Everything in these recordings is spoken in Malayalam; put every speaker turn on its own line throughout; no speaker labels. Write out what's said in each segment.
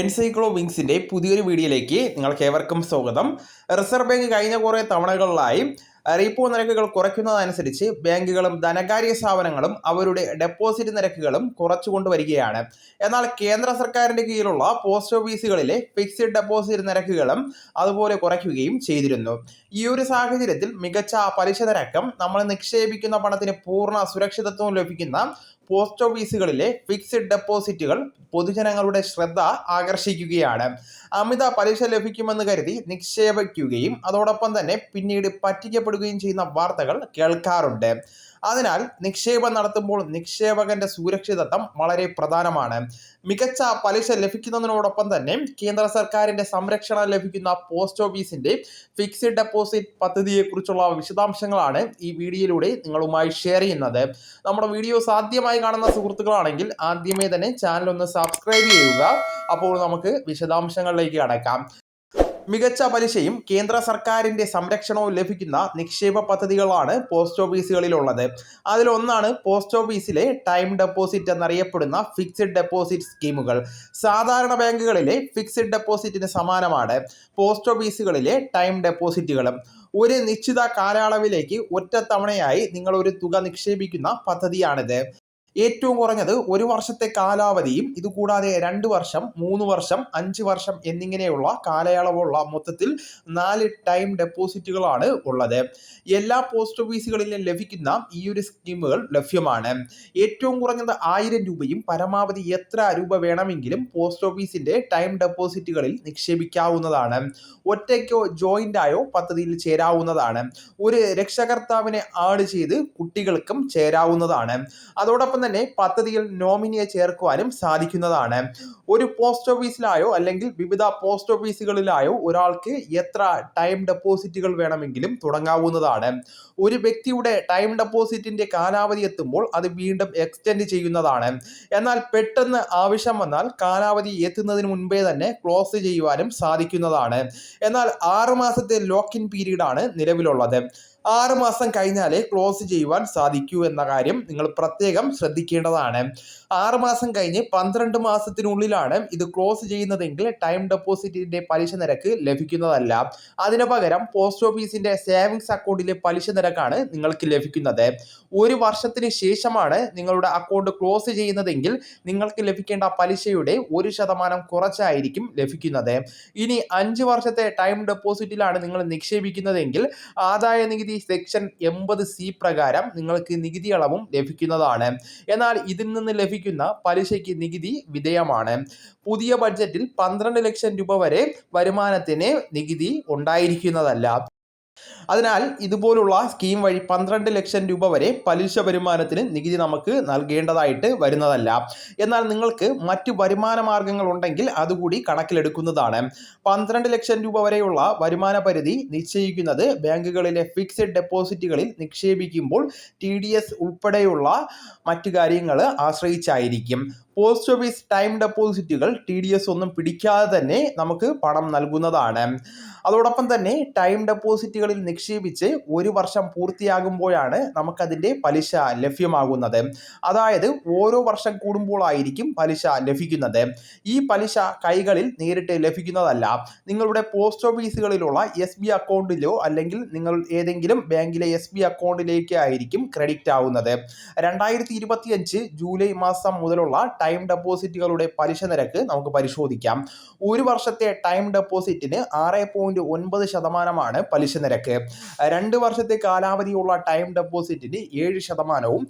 എൻസൈക്ലോ വിങ്സിന്റെ പുതിയൊരു വീഡിയോയിലേക്ക് നിങ്ങൾക്ക് ഏവർക്കും സ്വാഗതം. റിസർവ് ബാങ്ക് കഴിഞ്ഞ കുറേ തവണകളിലായി റീപ്പോ നിരക്കുകൾ കുറയ്ക്കുന്നതനുസരിച്ച് ബാങ്കുകളും ധനകാര്യ സ്ഥാപനങ്ങളും അവരുടെ ഡെപ്പോസിറ്റ് നിരക്കുകളും കുറച്ചുകൊണ്ടുവരികയാണ് എന്നാൽ കേന്ദ്ര സർക്കാരിന്റെ കീഴിലുള്ള പോസ്റ്റ് ഓഫീസുകളിലെ ഫിക്സഡ് ഡെപ്പോസിറ്റ് നിരക്കുകളും അതുപോലെ കുറയ്ക്കുകയും ചെയ്തിരുന്നു. ഈ ഒരു സാഹചര്യത്തിൽ മികച്ച പലിശ നിരക്കും നമ്മൾ നിക്ഷേപിക്കുന്ന പണത്തിന് പൂർണ സുരക്ഷിതത്വം ലഭിക്കുന്ന പോസ്റ്റ് ഓഫീസുകളിലെ ഫിക്സഡ് ഡെപ്പോസിറ്റുകൾ പൊതുജനങ്ങളുടെ ശ്രദ്ധ ആകർഷിക്കുകയാണ്. അമിത പലിശ ലഭിക്കുമെന്ന് കരുതി നിക്ഷേപിക്കുകയും അതോടൊപ്പം തന്നെ പിന്നീട് പറ്റിക്കപ്പെടുകയും ചെയ്യുന്ന വാർത്തകൾ കേൾക്കാറുണ്ട്. അതിനാൽ നിക്ഷേപം നടത്തുമ്പോൾ നിക്ഷേപകന്റെ സുരക്ഷിതത്വം വളരെ പ്രധാനമാണ്. മികച്ച പലിശ ലഭിക്കുന്നതിനോടൊപ്പം തന്നെ കേന്ദ്ര സർക്കാരിന്റെ സംരക്ഷണം ലഭിക്കുന്ന പോസ്റ്റ് ഓഫീസിന്റെ ഫിക്സഡ് ഡെപ്പോസിറ്റ് പദ്ധതിയെക്കുറിച്ചുള്ള വിശദാംശങ്ങളാണ് ഈ വീഡിയോയിലൂടെ നിങ്ങളുമായി ഷെയർ ചെയ്യുന്നത്. നമ്മുടെ വീഡിയോസ് സാധ്യമായി കാണുന്ന സുഹൃത്തുക്കളാണെങ്കിൽ ആദ്യമേ തന്നെ ചാനൽ ഒന്ന് സബ്സ്ക്രൈബ് ചെയ്യുക. അപ്പോൾ നമുക്ക് വിശദാംശങ്ങളിലേക്ക് കടക്കാം. മികച്ച പലിശയും കേന്ദ്ര സർക്കാരിന്റെ സംരക്ഷണവും ലഭിക്കുന്ന നിക്ഷേപ പദ്ധതികളാണ് പോസ്റ്റ് ഓഫീസുകളിലുള്ളത്. അതിലൊന്നാണ് പോസ്റ്റ് ഓഫീസിലെ ടൈം ഡെപ്പോസിറ്റ് എന്നറിയപ്പെടുന്ന ഫിക്സഡ് ഡെപ്പോസിറ്റ് സ്കീമുകൾ. സാധാരണ ബാങ്കുകളിലെ ഫിക്സഡ് ഡെപ്പോസിറ്റിന് സമാനമാണ് പോസ്റ്റ് ഓഫീസുകളിലെ ടൈം ഡെപ്പോസിറ്റുകളും. ഒരു നിശ്ചിത കാലയളവിലേക്ക് ഒറ്റത്തവണയായി നിങ്ങൾ ഒരു തുക നിക്ഷേപിക്കുന്ന പദ്ധതിയാണിത്. ഏറ്റവും കുറഞ്ഞത് ഒരു വർഷത്തെ കാലാവധിയും ഇതുകൂടാതെ രണ്ട് വർഷം മൂന്ന് വർഷം അഞ്ച് വർഷം എന്നിങ്ങനെയുള്ള കാലയളവുള്ള മൊത്തത്തിൽ നാല് ടൈം ഡെപ്പോസിറ്റുകളാണ് ഉള്ളത്. എല്ലാ പോസ്റ്റ് ഓഫീസുകളിലും ലഭിക്കുന്ന ഈ ഒരു സ്കീമുകൾ ലഭ്യമാണ്. ഏറ്റവും കുറഞ്ഞത് ആയിരം രൂപയും പരമാവധി എത്ര രൂപ വേണമെങ്കിലും പോസ്റ്റ് ഓഫീസിന്റെ ടൈം ഡെപ്പോസിറ്റുകളിൽ നിക്ഷേപിക്കാവുന്നതാണ്. ഒറ്റയ്ക്കോ ജോയിന്റായോ പദ്ധതിയിൽ ചേരാവുന്നതാണ്. ഒരു രക്ഷകർത്താവിനെ ആഡ് ചെയ്ത് കുട്ടികൾക്കും ചേരാവുന്നതാണ്. അതോടൊപ്പം തന്നെ പദ്ധതിയിൽ നോമിനിയെ ചേർക്കുവാനും സാധിക്കുന്നതാണ്. ഒരു പോസ്റ്റ് ഓഫീസിലായോ അല്ലെങ്കിൽ വിവിധ പോസ്റ്റ് ഓഫീസുകളിലായോ ഒരാൾക്ക് എത്ര ടൈം ഡെപ്പോസിറ്റുകൾ വേണമെങ്കിലും തുടങ്ങാവുന്നതാണ്. ഒരു വ്യക്തിയുടെ ടൈം ഡെപ്പോസിറ്റിന്റെ കാലാവധി എത്തുമ്പോൾ അത് വീണ്ടും എക്സ്റ്റെൻഡ് ചെയ്യുന്നതാണ്. എന്നാൽ പെട്ടെന്ന് ആവശ്യം വന്നാൽ കാലാവധി എത്തുന്നതിന് മുൻപേ തന്നെ ക്ലോസ് ചെയ്യുവാനും സാധിക്കുന്നതാണ്. എന്നാൽ ആറ് മാസത്തെ ലോക്ക് ഇൻ പീരീഡാണ് നിലവിലുള്ളത്. ആറ് മാസം കഴിഞ്ഞാലേ ക്ലോസ് ചെയ്യുവാൻ സാധിക്കൂ എന്ന കാര്യം നിങ്ങൾ പ്രത്യേകം ശ്രദ്ധിക്കേണ്ടതാണ്. ആറ് മാസം കഴിഞ്ഞ് പന്ത്രണ്ട് മാസത്തിനുള്ളിലാണ് ഇത് ക്ലോസ് ചെയ്യുന്നതെങ്കിൽ ടൈം ഡെപ്പോസിറ്റിന്റെ പലിശ നിരക്ക് ലഭിക്കുന്നതല്ല. അതിനു പകരം പോസ്റ്റ് ഓഫീസിന്റെ സേവിങ്സ് അക്കൗണ്ടിലെ പലിശ നിരക്കാണ് നിങ്ങൾക്ക് ലഭിക്കുന്നത്. ഒരു വർഷത്തിന് ശേഷമാണ് നിങ്ങളുടെ അക്കൗണ്ട് ക്ലോസ് ചെയ്യുന്നതെങ്കിൽ നിങ്ങൾക്ക് ലഭിക്കേണ്ട പലിശയുടെ ഒരു ശതമാനം കുറച്ചായിരിക്കും ലഭിക്കുന്നത്. ഇനി അഞ്ച് വർഷത്തെ ടൈം ഡെപ്പോസിറ്റിലാണ് നിങ്ങൾ നിക്ഷേപിക്കുന്നതെങ്കിൽ ആദായ നികുതി സെക്ഷൻ എൺപത് സി പ്രകാരം നിങ്ങൾക്ക് നികുതി അളവും ലഭിക്കുന്നതാണ്. എന്നാൽ ഇതിൽ നിന്ന് ലഭിക്കുന്ന പലിശയ്ക്ക് നികുതി വിധേയമാണ്. പുതിയ ബഡ്ജറ്റിൽ പന്ത്രണ്ട് ലക്ഷം രൂപ വരെ വരുമാനത്തിന് നികുതി ഉണ്ടായിരിക്കുന്നതല്ല. അതിനാൽ ഇതുപോലുള്ള സ്കീം വഴി പന്ത്രണ്ട് ലക്ഷം രൂപ വരെ പലിശ വരുമാനത്തിന് നികുതി നമുക്ക് നൽകേണ്ടതായിട്ട് വരുന്നതല്ല. എന്നാൽ നിങ്ങൾക്ക് മറ്റു വരുമാന മാർഗങ്ങൾ ഉണ്ടെങ്കിൽ അതുകൂടി കണക്കിലെടുക്കുന്നതാണ്. പന്ത്രണ്ട് ലക്ഷം രൂപ വരെയുള്ള വരുമാന പരിധി നിശ്ചയിക്കുന്നത് ബാങ്കുകളിലെ ഫിക്സഡ് ഡെപ്പോസിറ്റുകളിൽ നിക്ഷേപിക്കുമ്പോൾ ടി ഡി എസ് ഉൾപ്പെടെയുള്ള മറ്റു കാര്യങ്ങൾ ആശ്രയിച്ചായിരിക്കും. പോസ്റ്റ് ഓഫീസ് ടൈം ഡെപ്പോസിറ്റുകൾ ടി ഡി എസ് ഒന്നും പിടിക്കാതെ തന്നെ നമുക്ക് പണം നൽകുന്നതാണ്. അതോടൊപ്പം തന്നെ ടൈം ഡെപ്പോസിറ്റുകളിൽ നിക്ഷേപിച്ച് ഒരു വർഷം പൂർത്തിയാകുമ്പോഴാണ് നമുക്കതിന്റെ പലിശ ലഭ്യമാകുന്നത്. അതായത് ഓരോ വർഷം കൂടുമ്പോഴായിരിക്കും പലിശ ലഭിക്കുന്നത്. ഈ പലിശ കൈകളിൽ നേരിട്ട് ലഭിക്കുന്നതല്ല. നിങ്ങളുടെ പോസ്റ്റ് ഓഫീസുകളിലുള്ള എസ് ബി അക്കൗണ്ടിലോ അല്ലെങ്കിൽ നിങ്ങൾ ഏതെങ്കിലും ബാങ്കിലെ എസ് ബി അക്കൗണ്ടിലേക്ക് ആയിരിക്കും ക്രെഡിറ്റ് ആവുന്നത്. രണ്ടായിരത്തി ഇരുപത്തിയഞ്ച് ജൂലൈ മാസം മുതലുള്ള ടൈം ഡെപ്പോസിറ്റുകളുടെ പലിശ നിരക്ക് നമുക്ക് പരിശോധിക്കാം. ഒരു വർഷത്തെ ടൈം ഡെപ്പോസിറ്റിന് ആറ് പോയിന്റ് ഒൻപത് ശതമാനമാണ് പലിശ നിരക്ക്. രണ്ട് വർഷത്തെ കാലാവധിയുള്ള ടൈം ഡെപ്പോസിറ്റിന് ഏഴ് ശതമാനവും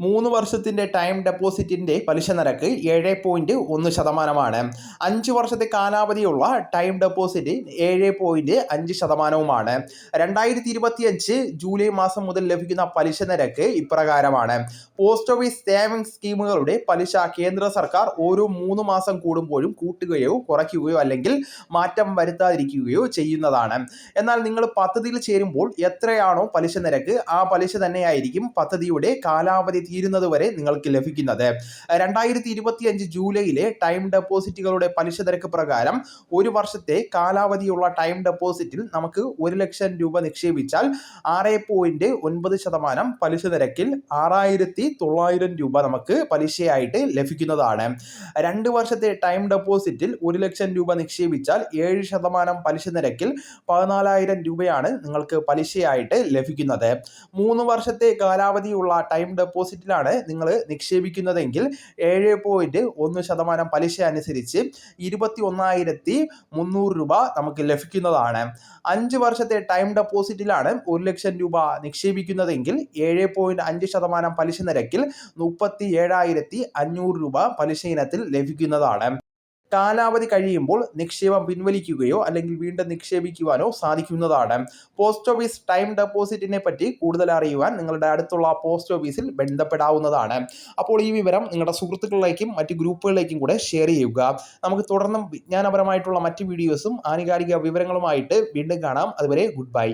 മൂന്ന് വർഷത്തിന്റെ ടൈം ഡെപ്പോസിറ്റിന്റെ പലിശ നിരക്ക് ഏഴ് പോയിന്റ് ഒന്ന് ശതമാനമാണ്. അഞ്ച് വർഷത്തെ കാലാവധിയുള്ള ടൈം ഡെപ്പോസിറ്റ് ഏഴ് പോയിന്റ് അഞ്ച് ശതമാനവുമാണ്. രണ്ടായിരത്തി ഇരുപത്തിയഞ്ച് ജൂലൈ മാസം മുതൽ ലഭിക്കുന്ന പലിശ നിരക്ക് ഇപ്രകാരമാണ്. പോസ്റ്റ് ഓഫീസ് സേവിംഗ്സ് സ്കീമുകളുടെ പലിശ കേന്ദ്ര സർക്കാർ ഓരോ മൂന്ന് മാസം കൂടുമ്പോഴും കൂട്ടുകയോ കുറയ്ക്കുകയോ അല്ലെങ്കിൽ മാറ്റം വരുത്താതിരിക്കുകയോ ചെയ്യുന്നതാണ്. എന്നാൽ നിങ്ങൾ പദ്ധതിയിൽ ചേരുമ്പോൾ എത്രയാണോ പലിശ നിരക്ക് ആ പലിശ തന്നെയായിരിക്കും പദ്ധതിയുടെ കാലാവധി തീരുന്നത് വരെ നിങ്ങൾക്ക് ലഭിക്കുന്നത്. രണ്ടായിരത്തി ഇരുപത്തി അഞ്ച് ജൂലൈയിലെ ടൈം ഡെപ്പോസിറ്റുകളുടെ പലിശ നിരക്ക് പ്രകാരം ഒരു വർഷത്തെ കാലാവധിയുള്ള ടൈം ഡെപ്പോസിറ്റിൽ നമുക്ക് ഒരു ലക്ഷം രൂപ നിക്ഷേപിച്ചാൽ ആറ് പോയിന്റ് ഒൻപത് ശതമാനം പലിശ നിരക്കിൽ ആറായിരത്തി തൊള്ളായിരം രൂപ നമുക്ക് പലിശയായിട്ട് ലഭിക്കുന്നതാണ്. രണ്ട് വർഷത്തെ ടൈം ഡെപ്പോസിറ്റിൽ ഒരു ലക്ഷം രൂപ നിക്ഷേപിച്ചാൽ ഏഴ് ശതമാനം പലിശ നിരക്കിൽ പതിനാലായിരം രൂപയാണ് നിങ്ങൾക്ക് പലിശയായിട്ട് ലഭിക്കുന്നത്. മൂന്ന് വർഷത്തെ കാലാവധിയുള്ള ടൈം ഡെപ്പോസിറ്റിലാണ് നിങ്ങൾ നിക്ഷേപിക്കുന്നതെങ്കിൽ ഏഴ് പോയിന്റ് ഒന്ന് ശതമാനം പലിശ അനുസരിച്ച് ഇരുപത്തി ഒന്നായിരത്തി മുന്നൂറ് രൂപ നമുക്ക് ലഭിക്കുന്നതാണ്. അഞ്ച് വർഷത്തെ ടൈം ഡെപ്പോസിറ്റിലാണ് ഒരു ലക്ഷം രൂപ നിക്ഷേപിക്കുന്നതെങ്കിൽ ഏഴ് പോയിന്റ് അഞ്ച് ശതമാനം പലിശ നിരക്കിൽ മുപ്പത്തി ഏഴായിരത്തി അഞ്ഞൂറ് രൂപ പലിശ ഇനത്തിൽ ലഭിക്കുന്നതാണ്. കാലാവധി കഴിയുമ്പോൾ നിക്ഷേപം പിൻവലിക്കുകയോ അല്ലെങ്കിൽ വീണ്ടും നിക്ഷേപിക്കുവാനോ സാധിക്കുന്നതാണ്. പോസ്റ്റ് ഓഫീസ് ടൈം ഡെപ്പോസിറ്റിനെ പറ്റി കൂടുതൽ അറിയുവാൻ നിങ്ങളുടെ അടുത്തുള്ള പോസ്റ്റ് ഓഫീസിൽ ബന്ധപ്പെടാവുന്നതാണ്. അപ്പോൾ ഈ വിവരം നിങ്ങളുടെ സുഹൃത്തുക്കളിലേക്കും മറ്റ് ഗ്രൂപ്പുകളിലേക്കും കൂടെ ഷെയർ ചെയ്യുക. നമുക്ക് തുടർന്നും വിജ്ഞാനപരമായിട്ടുള്ള മറ്റ് വീഡിയോസും ആനുകാലിക വിവരങ്ങളുമായിട്ട് വീണ്ടും കാണാം. അതുവരെ ഗുഡ് ബൈ